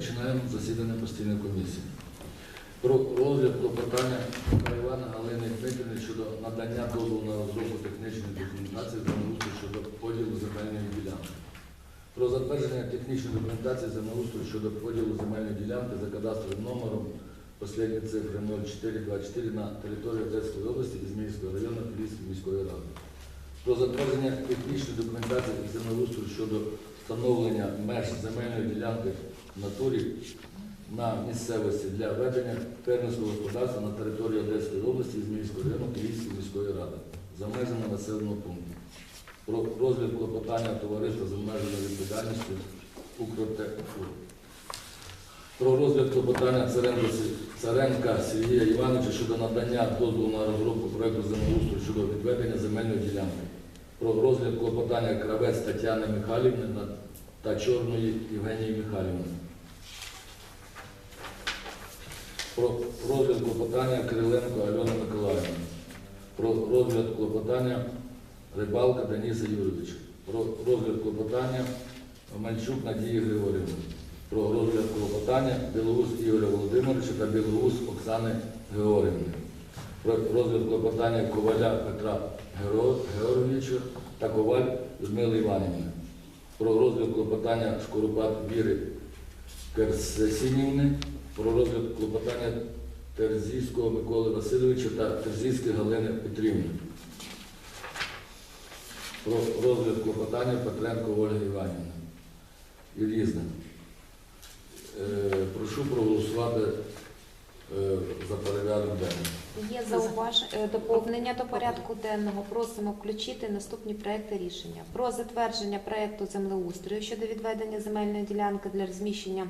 починаємо засідання постійної комісії. Про розгляд клопотання Івана Галини Дмитрівни щодо надання дозволу на розробку технічної документації землеустрою щодо поділу земельної ділянки. Про затвердження технічної документації землеустрою щодо поділу земельної ділянки за кадастровим номером Последні цифри 0424 на території Одеської області і Зміївського району Львівської міської ради. Про затвердження технічної документації землеустрою щодо встановлення меж земельної ділянки натурі на місцевості для ведення фермерського господарства на території Одеської області Зміївського району Київської міської ради за межами населеного пункту. Про розгляд клопотання товариства з обмеженою відповідальністю «Укртекфур». Про розгляд клопотання Царенка Сергія Івановича щодо надання дозволу на розробку проєкту землеустрою щодо відведення земельної ділянки. Про розгляд клопотання Кравець Тетяни Михайлівни та Чорної Євгенії Михайлівни. Про розгляд клопотання Кириленко Альони Миколаївни. Про розгляд клопотання Рибалка Дениса Юрійовича. Про розгляд клопотання Мальчук Надії Григорівни про розгляд клопотання Білоус Ігоря Володимировича та Білоус Оксани Георгіївни. Про розгляд клопотання Коваля Петра Георгійовича та Коваль Людмили Іванівни. Про розгляд клопотання Шкурупат Віри Керсесінівни. Про розгляд клопотання Терзійського Миколи Васильовича та Терзійської Галини Петрівни. Про розгляд клопотання Петренко Ольги Іванівни. І різне. Прошу проголосувати е, за порядок денний. Є зауваж... е, доповнення до порядку денного. Просимо включити наступні проекти рішення. Про затвердження проекту землеустрою щодо відведення земельної ділянки для розміщення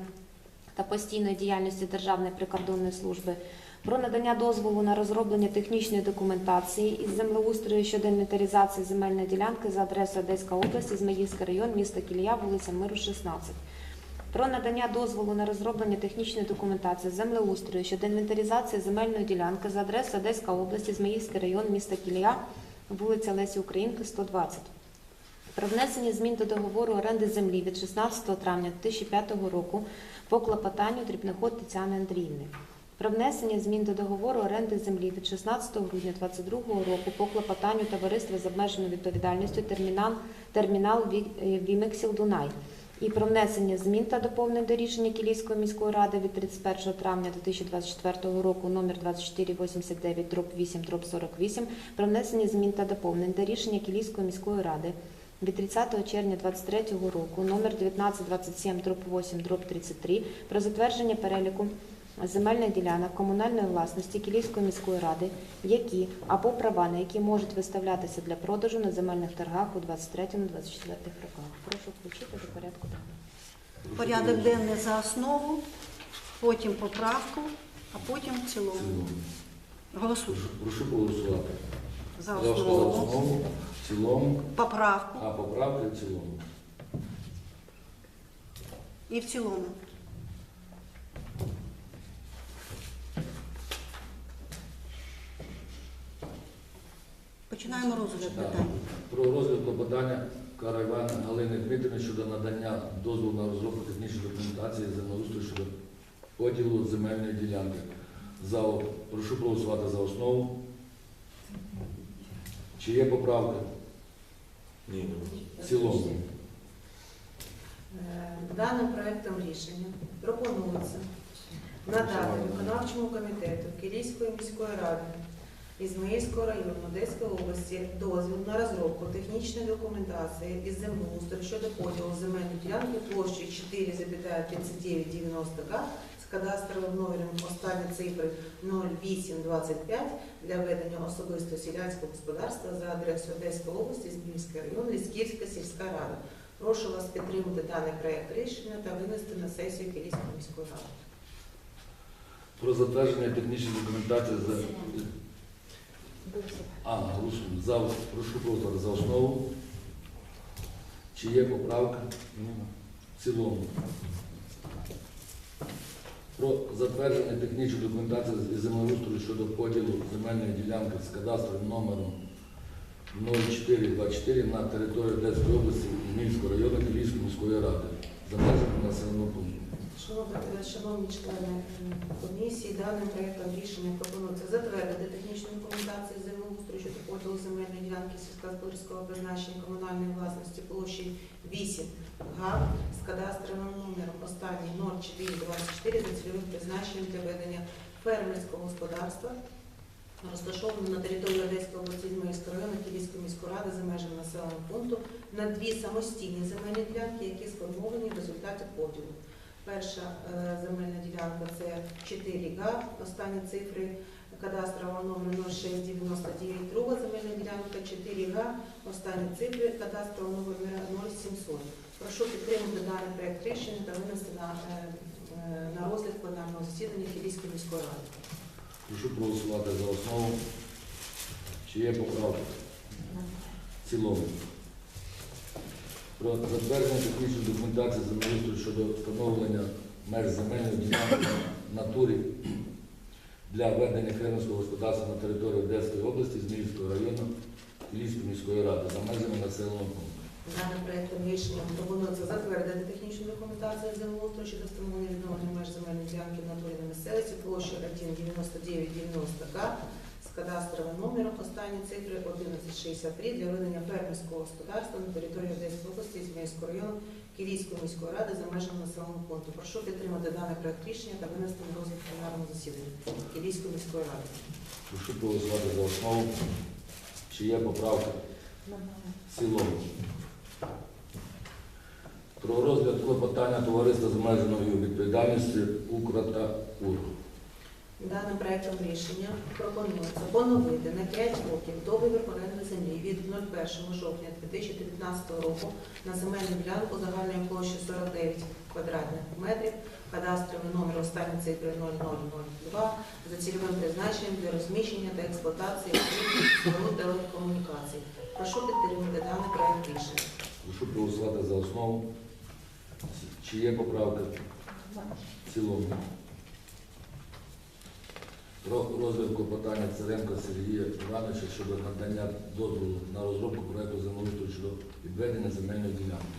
та постійної діяльності Державної прикордонної служби. Про надання дозволу на розроблення технічної документації із землеустрою щодо інвентаризації земельної ділянки за адресою Одеська область, Ізмаїльський район, місто Кілія, вулиця Миру, 16. Про надання дозволу на розроблення технічної документації землеустрою щодо інвентаризації земельної ділянки за адресою Одеська область, Ізмаїльський район, міста Кілія, вулиця Лесі Українки, 120. Про внесення змін до договору оренди землі від 16 травня 2005 року по клопотанню дрібноход Тетяни Андріївни. Про внесення змін до договору оренди землі від 16 грудня 2022 року по клопотанню товариства з обмеженою відповідальністю термінал, термінал Вімексіл Дунай. І про внесення змін та доповнень до рішення Кілійської міської ради від 31 травня 2024 року номер 2489 дроб 8 дроб 48 про внесення змін та доповнень до рішення Кілійської міської ради від 30 червня 2023 року номер 1927 дроб 8 дроб 33 про затвердження переліку земельних ділянок комунальної власності Кілійської міської ради, які або права, на які можуть виставлятися для продажу на земельних торгах у 23-24 роках. Прошу включити до порядку денного. Порядок денний за основу, потім поправку, а потім в цілому. Голосуй. Прошу, проголосувати. За За основу, цілому, поправку а поправки в цілому. і в цілому. Починаємо розгляд Так. питання. Про розгляд клопотання Карайвана Галини Дмитрівни щодо надання дозволу на розробку технічної документації землеустрою щодо поділу земельної ділянки. За, о- прошу проголосувати за основу. Чи є поправки? Ні. В цілому. Е, Даним проектом рішення пропонується надати виконавчому комітету Кілійської міської ради Ізмаїльського району Одеської області дозвіл на розробку технічної документації із землеустрою щодо поділу земельної ділянки площею 4,3990 га з кадастровим номером останні цифри 0825 для ведення особистого селянського господарства за адресою Одеської області, Зміївський район, Лісківська сільська рада. Прошу вас підтримати даний проект рішення та винести на сесію Кілійської міської ради. Про затвердження технічної документації за. А, голосуємо. За, прошу проголосувати за основу. Чи є поправка? В цілому. Про затвердження технічної документації з землеустрою щодо поділу земельної ділянки з кадастровим номером 0424 на території Одеської області Мінського району Київської міської ради за межами населеного пункту. Шановні, члени комісії, даним проєктом рішення пропонується затвердити технічну документацію землеустрою щодо поділу земельної ділянки сільськогосподарського призначення комунальної власності площі 8 га з кадастровим номером останній 0424 за цільовим призначенням для ведення фермерського господарства, розташованого на території Одеської області району Київської міської ради за межами населеного пункту на дві самостійні земельні ділянки, які сформовані в результаті поділу. Перша е, земельна ділянка це 4 га, останні цифри кадастрового номеру 0699, друга земельна ділянка 4 га, останні цифри кадастрового номеру 0700. Прошу підтримати даний проект рішення та винести на, е, е, на розгляд пленарного засідання Київської міської ради. Прошу проголосувати за основу. Чи є поправки? В цілому. Про затвердження технічної документації землеустрою щодо встановлення меж земельної ділянки натурі для ведення фермерського господарства на території Одеської області, Зміївського району, Львівської міської ради за межами населеного пункту. Даним проектом рішення пропонується затвердити технічну документацію землеустрою щодо встановлення відновлення меж земельної ділянки натурі на місцевості площі 1,9990 К з кадастровим номером останні цифри 1163 для ведення фермерського господарства на території Одеської області Зміївського району Київської міської ради за межами населеного пункту. Прошу підтримати даний проект рішення та винести на розгляд пленарного засідання Київської міської ради. Прошу проголосувати за основу. Чи є поправки? В цілому. Про розгляд клопотання товариства з обмеженою відповідальністю «Украта УР». Даним проектом рішення пропонується поновити на 5 років договір оренди землі від 01 жовтня 2019 року на земельну ділянку загальною площею 49 квадратних метрів, кадастровий номер останні цифри 0002 за цільовим призначенням для розміщення та експлуатації телекомунікацій. Прошу підтримати даний проект рішення. Прошу проголосувати за основу. Чи є поправки? В цілому. Про розгляд клопотання Царенка Сергія Івановича щодо надання дозволу на розробку проекту землеустрою щодо відведення земельної ділянки.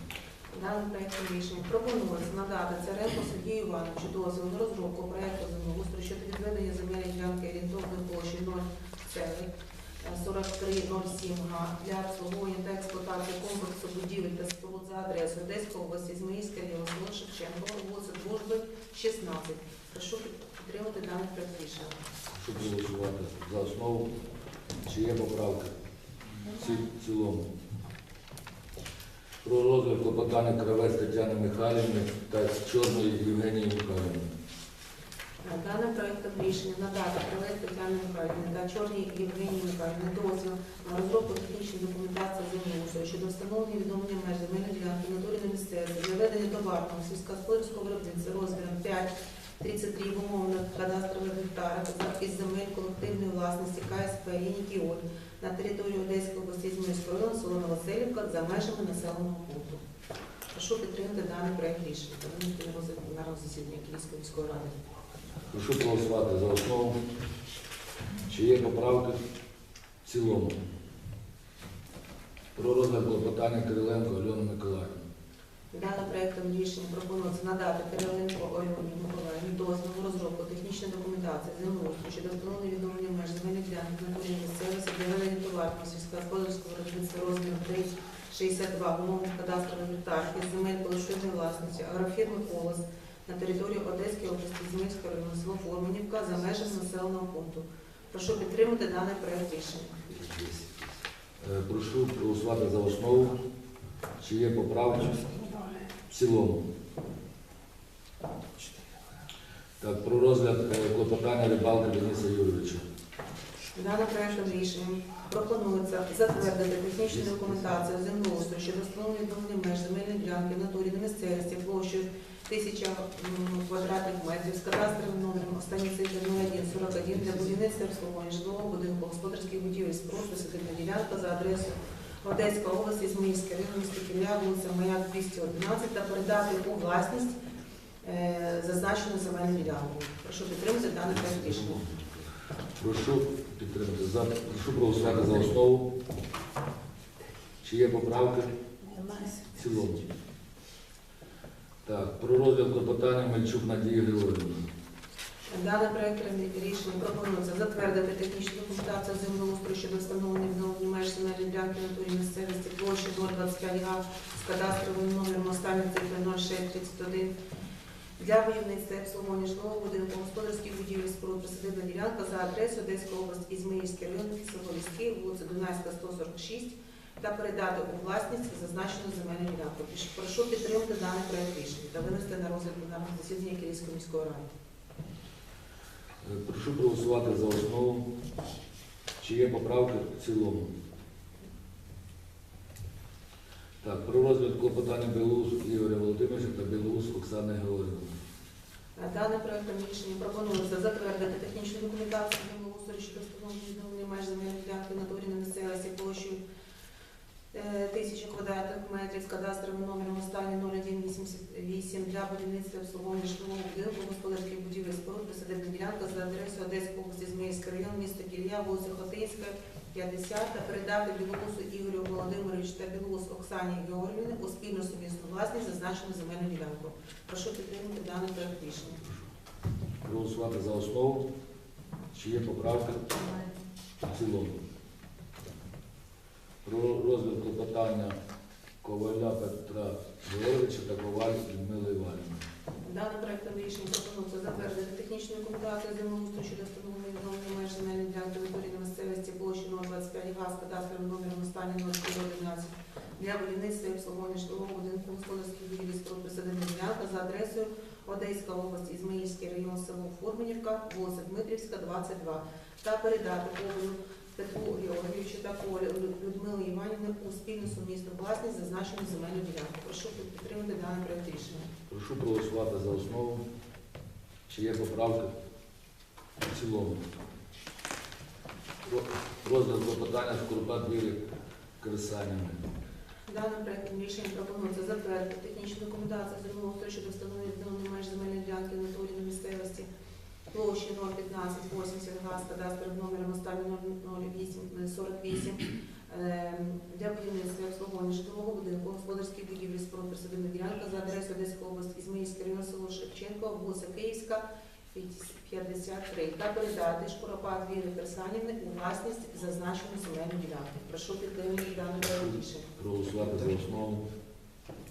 Даним проектом рішення пропонується надати Царенко Сергію Івановичу дозвіл на розробку проекту землеустрою щодо відведення земельної ділянки орієнтовної площі 0,4307 га для обслуговування та експлуатації комплексу будівель та споруд за адресою Одеської області, Ізмаїльська село Шевченко, вулиця Дружби, 16. Прошу підтримати даний проект рішення. Прошу проголосувати за основу. Чи є поправки? В ці- в цілому. Про розгляд клопотання Кравець Тетяни Михайлівни та Чорної Євгенії Михайлівни. Даним проектом рішення надати привести Тетяні Михайлівні та Чорній Євгенії Михайлівні дозвіл на розробку технічної документації землеустрою щодо встановлення відновлення меж земельної ділянки натурі на місцевості для ведення товарного сільськогосподарського виробництва розміром 5 33 в умовних кадастрових гектарах із земель колективної власності КСП «Лінік на території Одеської області Зміївського району село Новоселівка за межами населеного пункту. Прошу підтримати даний проект рішення на засідання Київської міської ради. Прошу проголосувати за основу. Чи є поправки? В цілому. Про розгляд клопотання Кириленко Альони Миколаївни. Даним проектом рішення пропонується надати Кириленко на розробку технічної документації землеустрою щодо встановлення відновлення меж земельних ділянок на території місцевості для ведення товарного сільськогосподарського виробництва розміру 362 в умовних кадастрових гектарах із земель колишньої власності агрофірми «Колос» на території Одеської області Зміївського району село Форманівка за межами населеного пункту. Прошу підтримати даний проект рішення. Е, Прошу проголосувати за основу. Чи є поправки? В цілому. Так, про розгляд е, клопотання Рибалки Дениса Юрійовича. Даним проектом рішення пропонується затвердити технічну документацію землеустрою щодо встановлення відновлення меж земельної ділянки в натурі на місцевості площею 1000 квадратних метрів з кадастровим номером останні цифри 0141 для будівництва обслуговування житлового будинку, господарських будівель, споруд, висадибна ділянка за адресою Одеська область, Ізмаїльська район, місто Кілля, вулиця Маяк, 211 та передати у власність зазначену земельну ділянку. Прошу підтримати даний проект рішення. Прошу підтримати. За, прошу проголосувати за основу. Чи є поправки? В цілому. Так, про розгляд клопотання Мельчук Надії Григорівни. Даний проект рішення пропонується затвердити технічну документацію землеустрою щодо встановлення відновлення меж земельної ділянки натурі місцевості площі 025 га з кадастровим номером останньої цифри 0631 для будівництва і обслуговування житлового будинку господарських будівель споруд присадибна ділянка за адресою Одеська область, Ізмаїльський район, село Ліський, вулиця Дунайська, 146 та передати у власність зазначену земельну ділянку. Прошу підтримати даний проект рішення та винести на розгляд пленарного засідання Київської міської ради. Е, Прошу проголосувати за основу. Чи є поправки в цілому? Так, про розгляд клопотання Білоус Ігоря Володимировича та Білоус Оксани Георгіївни. Даним проектом рішення пропонується затвердити технічну документацію землеустрою щодо встановлення відновлення меж земельної ділянки натурі на місцевості площею е, тисячі квадратних метрів з кадастровим номером останній 0188 для будівництва обслуговування житлового будинку, господарських будівель споруд, присадибна ділянка за адресою Одеської області, Зміївський район, місто Кілля, вулиця Хотинська, 50 та передати Білоусу Ігорю Володимировичу та Білоус Оксані Георгіївні у спільну сумісну власність зазначену земельну ділянку. Прошу підтримати даний проект рішення. Проголосувати за основу. Чи є поправки в цілому? Про розгляд клопотання Коваля Петра Георгійовича та Коваль Людмили Іванівни. Даним проектом рішення пропонується затвердити технічну документацію землеустрою щодо встановлення відновлення меж в натурі на місцевості площі 025 га з кадастровим номером останній 011 для будівництва і обслуговування житлового будинку господарських будівель споруд присадибна ділянка за адресою Одеська область, Ізмаїльський район, село Форменівка, вулиця Дмитрівська, 22 та передати Петру Георгійовичу та Колі Людмили Іванівни у спільну сумісну власність зазначену земельну ділянку. Прошу підтримати даний проект рішення. Прошу проголосувати за основу. Чи є поправки в цілому? Розгляд клопотання Скорпат Вірі Крисаніни. Даним проектом рішення пропонується затвердити технічну документацію землеустрою щодо встановлення відновлення меж земельної ділянки на місцевості площі 01580 га з кадастровим номером останній 0848 е, для будівництва обслуговування житлового будинку, господарських будівлі споруд присадибна ділянка за адресою Одеської області, Ізмаїльський район, село Шевченко, вулиця Київська, 53 та передати Шкуропад Вірі Персанівни у власність зазначену земельну ділянку. Прошу підтримати дане рішення. Проголосувати за основу.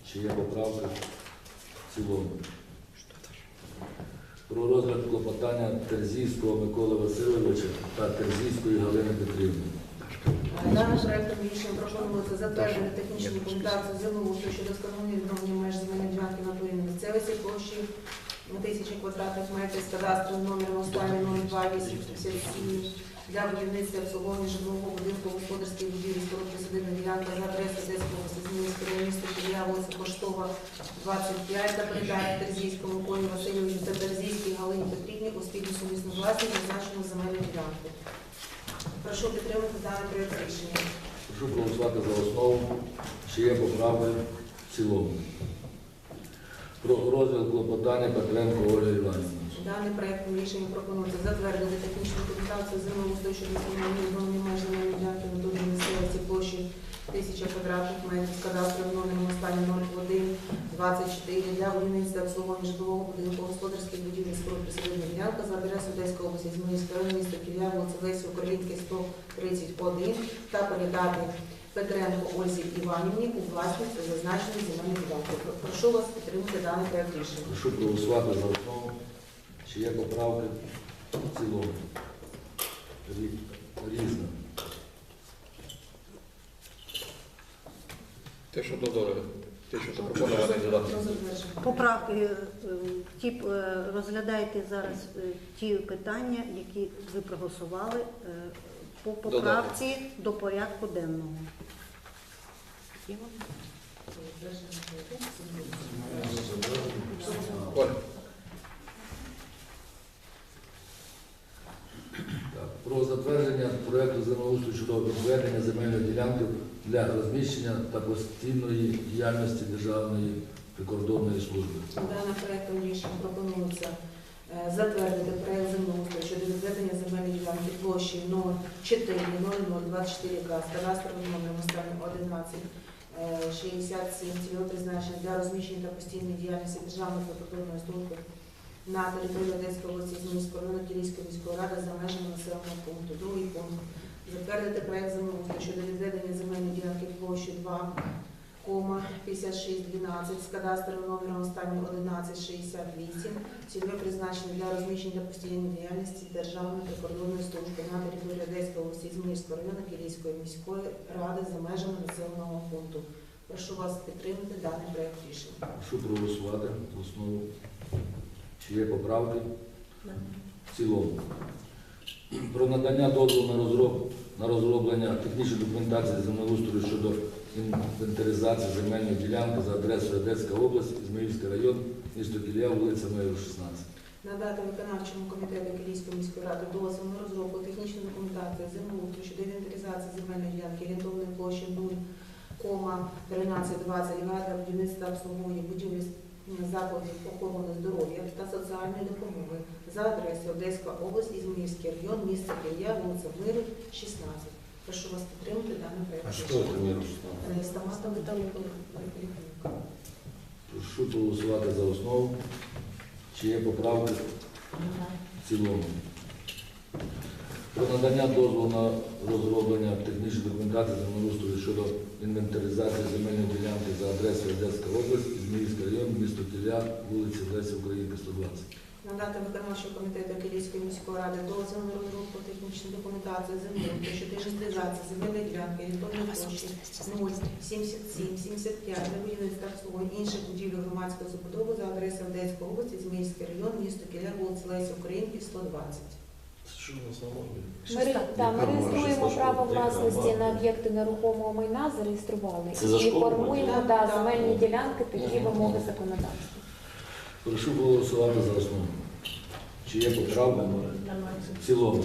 Чи є поправки в цілому? Про розгляд клопотання Терзійського Миколи Васильовича та Терзійської Галини Петрівни. Даним проектом рішення пропонується затвердити технічну документацію землеустрою щодо встановлення відновлення меж земельної в натурі місцевості площі на тисячі квадратних метрів з кадастровим номером останній 02857 для будівництва обслуговування житлового будинку господарських будівлі споруд присадибна ділянка за адресою Одеського області Зміївського міста Кілля, вулиця Поштова, 25 та передати Терзійському Колі Васильовичу та Терзійській Галині Петрівні у спільну сумісну власність зазначену земельну ділянку. Прошу підтримати даний проект рішення. Прошу проголосувати за основу. Чи є поправки в цілому? Про розгляд клопотання Петренко Ольги Іванівни. Даний проект рішення пропонується затвердити технічну документацію землеустрою щодо встановлення відновлення меж земельної ділянки в натурі місцевості площі 1000 квадратних метрів з кадастровим номером останній 01 24 для будівництва обслуговування житлового будинку господарських будівель споруд ділянка за адресою Одеської області, Зміївського району, місто Кілля, вулиця Лесі Українській, 131 та передати Петренко Ользі Іванівні у власність зазначеної земельної ділянки. Прошу вас підтримати даний проект рішення. Прошу проголосувати за основу. Чи є поправки в цілому? Різна. Те, що додали, те, що запропонований додаток. Поправки е, ті е, розглядаєте зараз е, ті питання, які ви проголосували по поправці до порядку денного. Про затвердження проекту землеустрою щодо відведення земельної ділянки для розміщення та постійної діяльності Державної прикордонної служби. Даним проектом рішення пропонується е, затвердити проект землеустрою щодо відведення земельної ділянки площі 04 0024 га з кадастровим номером останнім 11 е, 67 цільове призначення для розміщення та постійної діяльності Державної прикордонної служби на території Одеської області Зміївського району Кілійської міської ради за межами населеного пункту. Другий пункт. Затвердити проект землеустрою щодо відведення земельної ділянки площі 2 5612 з кадастровим номером останнього 1168, цільове призначення для розміщення та постійної діяльності Державної прикордонної служби на території Одеської області Зміївського району Кілійської міської ради за межами населеного пункту. Прошу вас підтримати даний проект рішення. Прошу проголосувати основу. Чи є поправки? В цілому. Про надання дозволу на, розроб... на розроблення технічної документації землеустрою щодо інвентаризації земельної ділянки за адресою Одеська область, Ізмаїльський район, місто Кілія, вулиця Миру, 16. Надати виконавчому комітету Київської міської ради дозвіл на розробку технічної документації землеустрою щодо інвентаризації земельної ділянки орієнтовної площі 0,1320 га для будівництва обслуговування будівлі закладів охорони здоров'я та соціальної допомоги за адресою Одеська область, Ізмаїльський район, місце Кілія, вулиця Миру, 16. Прошу вас підтримати даний проєкт. А що це это мир? Е, Стоматологи. Прошу голосувати за основу. Чи є поправки в цілому? Про надання дозволу на розроблення технічної документації землеустрою щодо інвентаризації земельної ділянки за адресою Одеська область, Ізмаїльський район, місто Кілля, вулиця Лесі Українки, 120. Надати виконавчого комітету Київської міської ради дозвіл на розробку технічної документації землі щодо інвентаризації земельної ділянки орієнтовної площі 077, 75 для будівництва обслуговування інших будівель громадської забудови за адресою Одеської області, Зміївський район, місто Кіля, вулиця Лесі Українки, 120. Что у нас на? Ми, ре- да, ми реєструємо право власності на об'єкти нерухомого майна, зареєстрували Це за і школу формуємо буде? да, земельні ділянки, такі вимоги законодавства. Прошу голосувати за основу. Чи є поправки в цілому?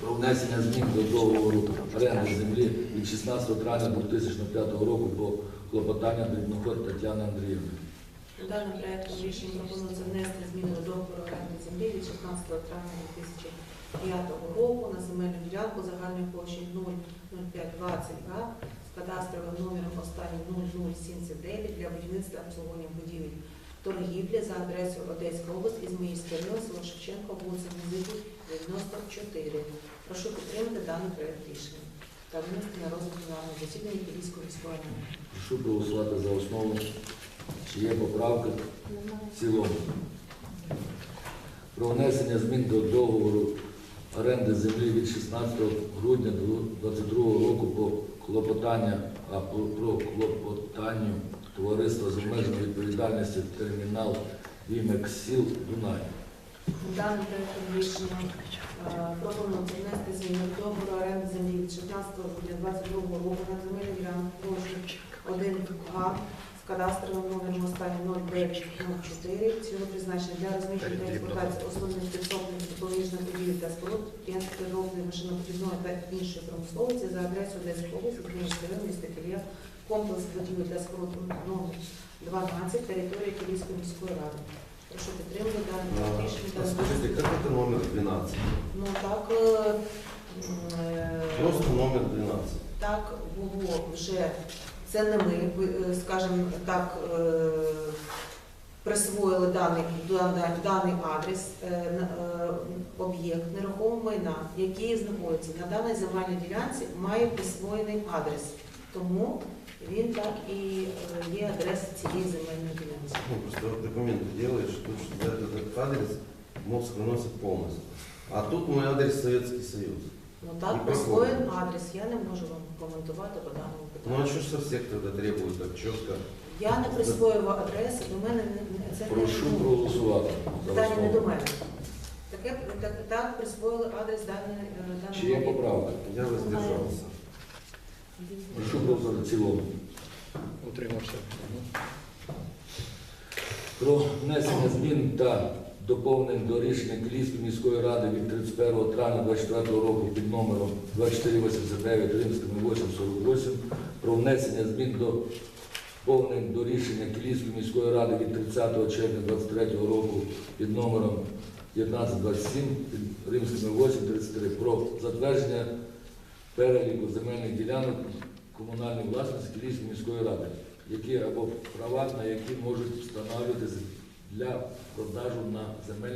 Про внесення змін до договору оренди землі від 16 травня 2005 року по клопотання Дрібноход Тетяни Андріївни. Даним проектом рішення пропонується внести зміни до оренди землі від 16 травня 2005 року на земельну ділянку загальною площею 00520 га з кадастровим номером останній 0079 для будівництва обслуговування будівель торгівлі за адресою Одеська область, Ізмаїльський район, село Шевченко, вулиця Музику, 94. Прошу підтримати даний проект рішення та внести на розгляд пленарного засідання Київської ради. Прошу проголосувати за основу. Чи є поправки в цілому? Про внесення змін до договору оренди землі від 16 грудня 2022 року по клопотання, а про клопотанню товариства з обмеженою відповідальністю термінал Вімексіл Дунай. Даним проектом рішення е, пропонується внести зміни до договору оренди землі від 16 грудня 2022 року на земельну ділянку площі 1 га з кадастровим номером 0904, цільове призначення для розміщення та експлуатації основних підсобних допоміжних будівель та споруд, підприємств природної машинобудівної та іншої промисловості за адресою Одеської області, Київський район, міста Кілія, комплекс будівель та споруд номер 12, територія Київської міської ради. Прошу підтримати даний проект рішення. Скажите, как это номер 12? Ну так, е, е, Просто номер 12. так було вже. Це не ми, ви, е, скажімо так, е, присвоїли даний, даний, даний адрес, е, на- е, об'єкт нерухомого майна, який знаходиться на даній земельній ділянці, має присвоєний адрес. Тому він так і е, є адреса цієї земельної ділянки. Ну, просто документы делаешь, что за этот адрес мозг выносит полностью. А тут мой адрес Советский Союз. Ну Не так, присвоєн адрес. Я не можу вам коментувати по даному Ну а что ж со всех тогда требуют так четко? Я не присвоював адреси, до мене не- не Прошу проголосувати за питання не до основу. мене. Таке так, так присвоїли адрес даної е, Чи є даного. поправки? Я воздержался. Прошу проголосувати в цілому. Утримався. Про внесення змін та доповнень до рішення Київської міської ради від 31 травня 2024 року під номером 2489 римськими 848 про внесення змін до доповнень до рішення Київської міської ради від 30 червня 2023 року під номером 1527 під римськими 833 про затвердження переліку земельних ділянок комунальної власності Київської міської ради, які або права, на які можуть встановлювати для продажу на земельні